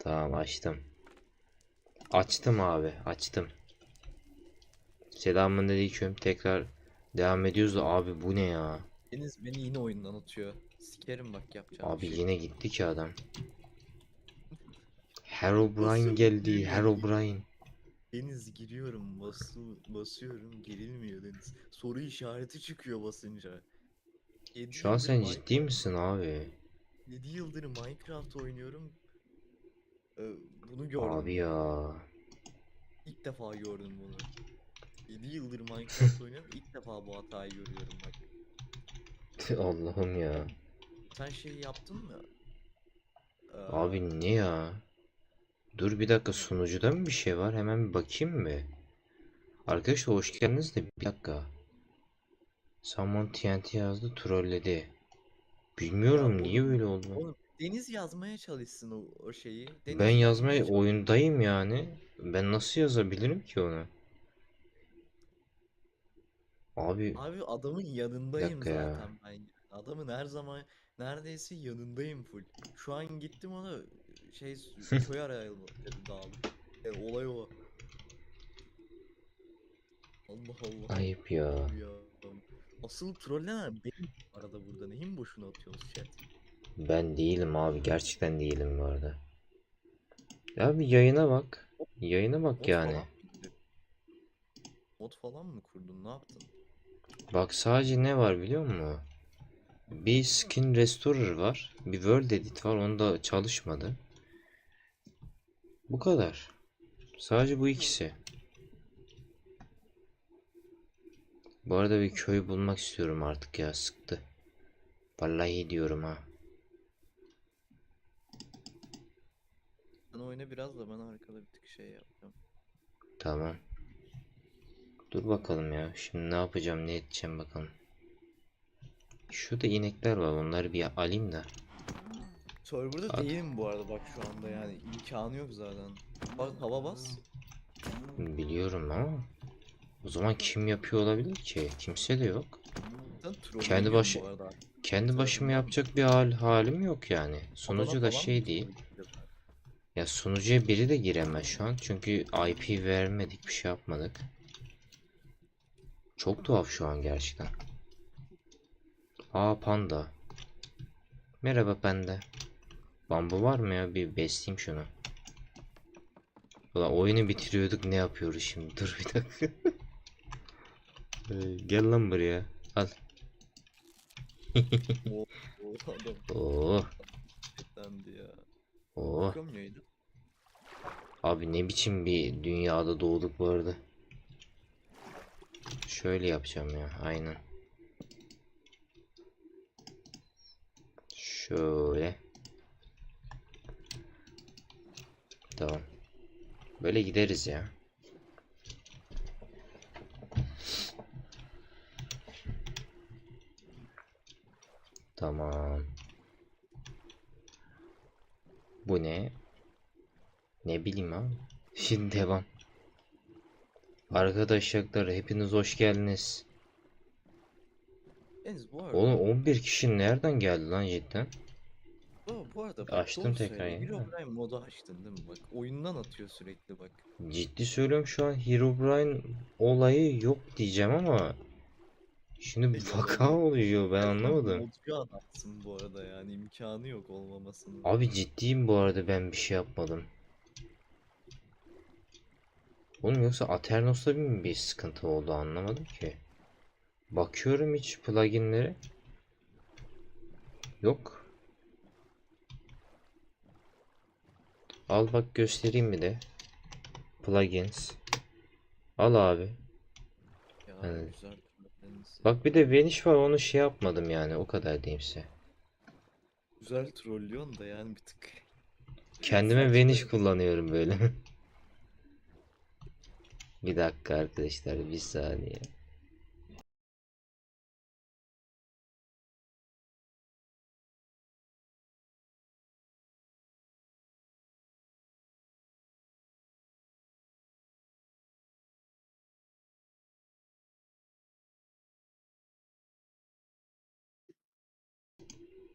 Tamam açtım. Açtım abi açtım. Selamünaleyküm tekrar devam ediyoruz da abi bu ne ya? Deniz beni yine oyundan atıyor. Sikerim bak yapacağım Abi şey. yine gitti ki adam. Herobrine geldi Herobrine. Deniz giriyorum bası, basıyorum gerilmiyor Deniz. Soru işareti çıkıyor basınca. Şu an sen ciddi misin abi? yedi yıldır Minecraft oynuyorum. Ee, bunu gördüm. Abi ya. İlk defa gördüm bunu. 7 yıldır Minecraft oynuyorum. ilk defa bu hatayı görüyorum bak. Allah'ım ya. Sen şey yaptın mı? Ee, Abi ne ya? Dur bir dakika sunucuda mı bir şey var? Hemen bir bakayım mı? Arkadaşlar hoş geldiniz de bir dakika. Someone TNT yazdı trolledi. Bilmiyorum Ya niye böyle oldu. Oğlum Deniz yazmaya çalışsın o, o şeyi. Deniz Ben yazmaya çalış- oyundayım yani. Ben nasıl yazabilirim ki onu? Abi Abi adamın yanındayım dakika ya. zaten ben. Adamın her zaman neredeyse yanındayım full. Şu an gittim ona şey köy arayalım dedi dağılıp. Yani olay o. Allah Allah. ayıp ya. ya. Asıl trollenen benim bu arada burada. Neyin boşuna atıyorsunuz chat? Ben değilim abi. Gerçekten değilim bu arada. Ya bir yayına bak. Yayına bak Mod yani. falan? Mod falan mı kurdun? Ne yaptın? Bak sadece ne var biliyor musun? Bir skin restorer var. Bir world edit var. Onda çalışmadı. Bu kadar. Sadece bu ikisi. Bu arada bir köy bulmak istiyorum artık ya. Sıktı. Vallahi diyorum ha. Oyna biraz da ben arkada bir tık şey yapacağım. Tamam. Dur bakalım ya. Şimdi ne yapacağım, ne edeceğim bakalım. Şurada inekler var. Onları bir alayım da. Server'da Abi. değilim bu arada bak şu anda yani imkanı yok zaten. Bak hava bas. Biliyorum ama. O zaman kim yapıyor olabilir ki? Kimse de yok. Kendi başı-. Kendi başıma yapacak bir hal, halim yok yani. Sunucu da şey değil. Ya sunucuya biri de giremez şu an. Çünkü IP vermedik, bir şey yapmadık. Çok tuhaf şu an gerçekten. Aa panda. Merhaba panda. Bambu var mı ya? Bir besleyeyim şunu. Ulan oyunu bitiriyorduk ne yapıyoruz şimdi? Dur bir dakika. Ee, Gel lan buraya. Al. Oo. dendi ya. Oo. Abi ne biçim bir dünyada doğduk bu arada. Şöyle yapacağım ya. Aynen. Şöyle. Tamam. Böyle gideriz ya. Tamam. Bu ne? Ne bileyim abi. Şimdi devam. Arkadaşlar hepiniz hoş geldiniz. Oğlum 11 kişi nereden geldi lan cidden? Bu, bu arada bak, Açtım tekrar da. Herobrine modu açtın değil mi? Bak oyundan atıyor sürekli bak. Ciddi söylüyorum şu an Herobrine olayı yok diyeceğim ama şimdi bir E, vaka oluyor ben anlamadım. Modcu adamsın bu arada yani imkanı yok olmamasının. Abi ciddiyim bu arada ben bir şey yapmadım. Oğlum yoksa Aternos'ta bir, bir sıkıntı oldu anlamadım ki. Bakıyorum hiç pluginlere. Yok. Al bak göstereyim bir de. Plugins. Al abi. Güzel. Deniz. Bak bir de Vanish var onu şey yapmadım yani o kadar diyeyim size. Güzel trollüyorsun da yani bir tık. Kendime ya. kullanıyorum böyle. Bir dakika arkadaşlar bir saniye.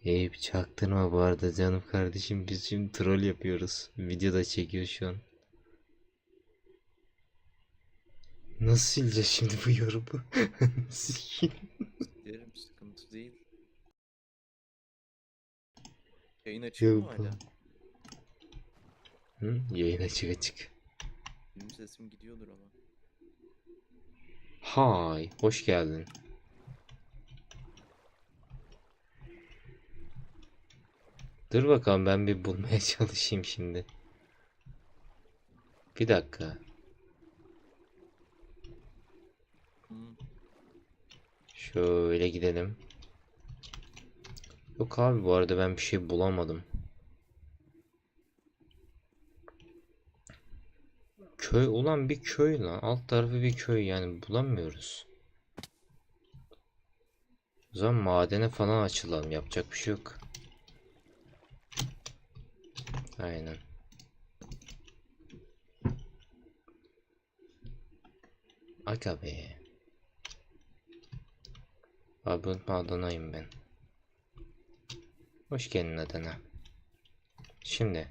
Eyüp çaktırma bu arada canım kardeşim biz şimdi troll yapıyoruz. Video da çekiyor şu an. Nasıl sileceğiz şimdi bu yorumu? Derim sıkıntı değil. Yayın açık mı hala? Hı? Yayın açık açık. Benim sesim gidiyordur ama. Hay, hoş geldin. Dur bakalım ben bir bulmaya çalışayım şimdi. Bir dakika. Şöyle gidelim. Yok abi bu arada ben bir şey bulamadım. Köy ulan bir köy lan. Alt tarafı bir köy yani bulamıyoruz. O zaman madene falan açılalım. Yapacak bir şey yok. Aynen. Aga be. Abi unutma ben. Hoş geldin Adana. Şimdi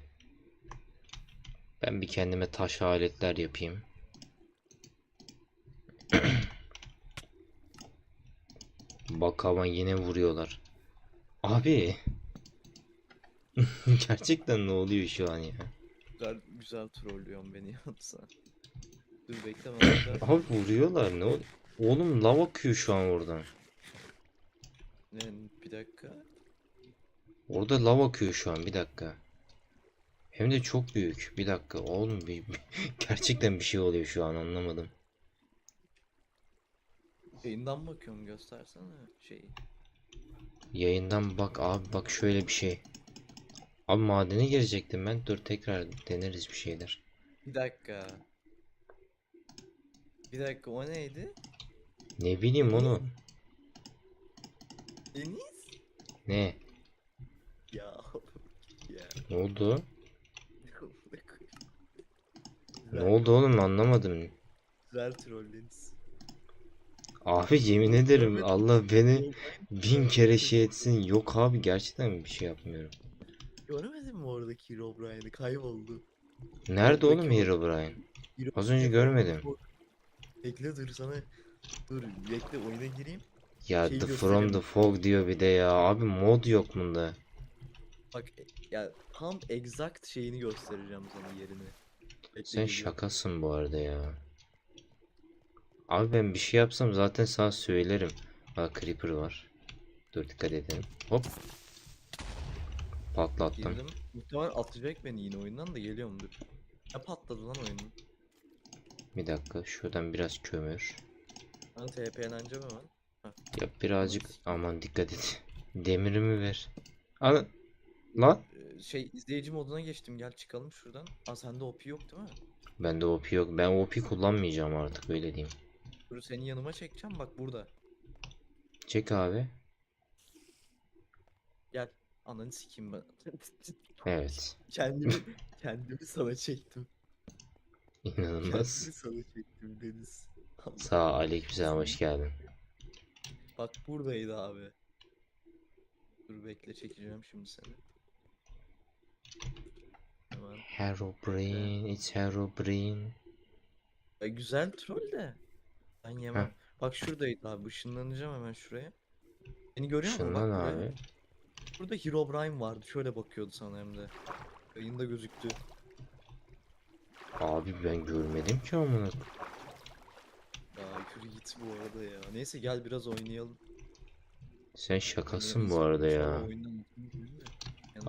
ben bir kendime taş aletler yapayım. Bak ama yine vuruyorlar. Abi. Gerçekten ne oluyor şu an ya? Güzel, güzel trollüyorsun beni yoksa. Dur bekle bana Abi vuruyorlar ne Oğlum lav akıyor şu an oradan. Ne, bir dakika. Orada lav akıyor şu an bir dakika. Hem de çok büyük. Bir dakika oğlum bir- gerçekten bir şey oluyor şu an anlamadım. Yayından bakıyorum göstersene şeyi. Yayından bak abi bak şöyle bir şey. Abi madene girecektim ben. Dur tekrar deneriz bir şeyler. Bir dakika. Bir dakika o neydi? Ne bileyim onu. Deniz? Ne? Ya. ya. Ne oldu? Ne oldu oğlum anlamadım. Güzel troll Deniz. Abi yemin ederim. Allah beni bin kere şey etsin. Yok abi gerçekten bir şey yapmıyorum. Görmedin mi oradaki Herobrine'i? Kayboldu. Nerede oğlum Oradaki o- Herobrine? Hero- Az önce görmedim. Bekle dur sana. Dur bekle oyuna gireyim. Ya Şeyi The From the Fog diyor bir de ya. Abi mod yok bunda. Bak e, ya tam exact şeyini göstereceğim sana yerini. Bekle, Sen geliyorum. şakasın bu arada ya. Abi ben bir şey yapsam zaten sana söylerim. Ha Creeper var. Dur dikkat edelim. Hop. Patlattım. Girdim. Muhtemelen atacak beni yine oyundan da geliyorum dur. Ne patladı lan oyunun? Bir dakika şuradan biraz kömür. Ben TP'leneceğim hemen. Ya birazcık aman dikkat et. Demirimi ver. Ana. Lan. Ee, şey izleyici moduna geçtim gel çıkalım şuradan. Aa sende OP yok değil mi? Bende OP yok. Ben OP kullanmayacağım artık öyle diyeyim. Dur seni yanıma çekeceğim bak burada. Çek abi. Gel. Ananı sikeyim ben. Evet. kendimi kendimi sana çektim. İnanılmaz. Kendimi sana çektim Deniz. Allah. Sağ aleykümselam hoş geldin. Bak buradaydı abi. Dur bekle çekeceğim şimdi seni. Hemen. Herobrine, it's Herobrine. Ya güzel troll de. Ben yemem. Bak şuradaydı abi. Işınlanacağım hemen şuraya. Beni görüyor musun? Bak Şundan buraya. abi. Burada Herobrine vardı. Şöyle bakıyordu sana hem de. Yayında gözüktü. Abi ben görmedim ki amına. Ya yürü git bu arada ya. Neyse gel biraz oynayalım. Sen şakasın bu arada ya. oyundan da.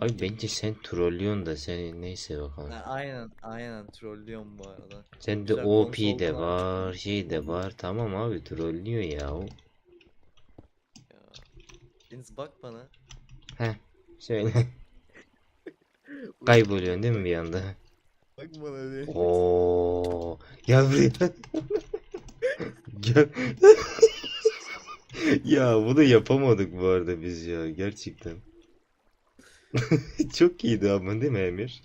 Abi bence sen trollüyorsun da sen neyse bakalım. Ha, aynen aynen trollüyorum bu arada. Sen de güzel OP de konsoldan var, şey de var. Tamam abi trollüyor ya. o. Ya. Deniz bak bana. Söyle. Kayboluyorsun değil mi bir anda? Bak bana Deniz. Oo. Gel buraya. Gel. ya bunu yapamadık bu arada biz ya gerçekten. Çok iyiydi ama değil mi Emir?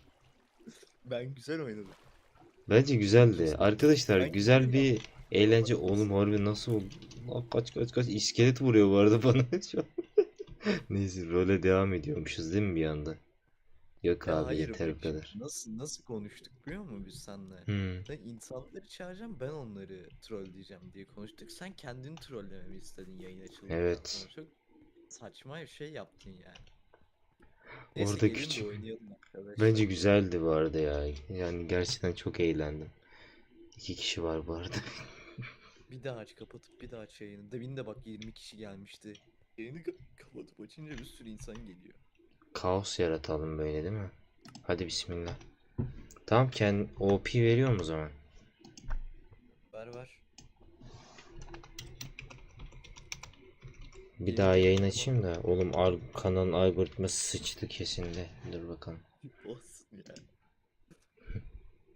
Ben güzel oynadım. Bence güzeldi. Arkadaşlar Ben güzel güzel bir eğlence oğlum harbi nasıl oldu? Lan kaç kaç kaç iskelet vuruyor bu arada bana şu an. Neyse role devam ediyormuşuz değil mi bir anda? Yok Ya abi hayır yeter bak bu şimdi kadar. nasıl nasıl konuştuk biliyor musun biz seninle? Hmm. Sen insanları çağıracağım ben onları trolleyeceğim diye konuştuk. Sen kendini trollememi istedin yayın açıldıktan Evet. Çok saçma bir şey yaptın yani. Neyse Orada gelin de küçük- oynayalım arkadaşlar. Bence güzeldi bu arada ya. Yani gerçekten çok eğlendim. İki kişi var bu arada. Bir daha aç kapatıp bir daha aç yayını. Demin de bak 20 kişi gelmişti. Yayını ka- kapatıp açınca bir sürü insan geliyor. Kaos yaratalım böyle değil mi? Hadi bismillah. Tamam kend OP veriyor mu o zaman? Ver ver. Bir daha yayın açayım da. Oğlum ar kanalın algoritması sıçtı kesin de. Dur bakalım.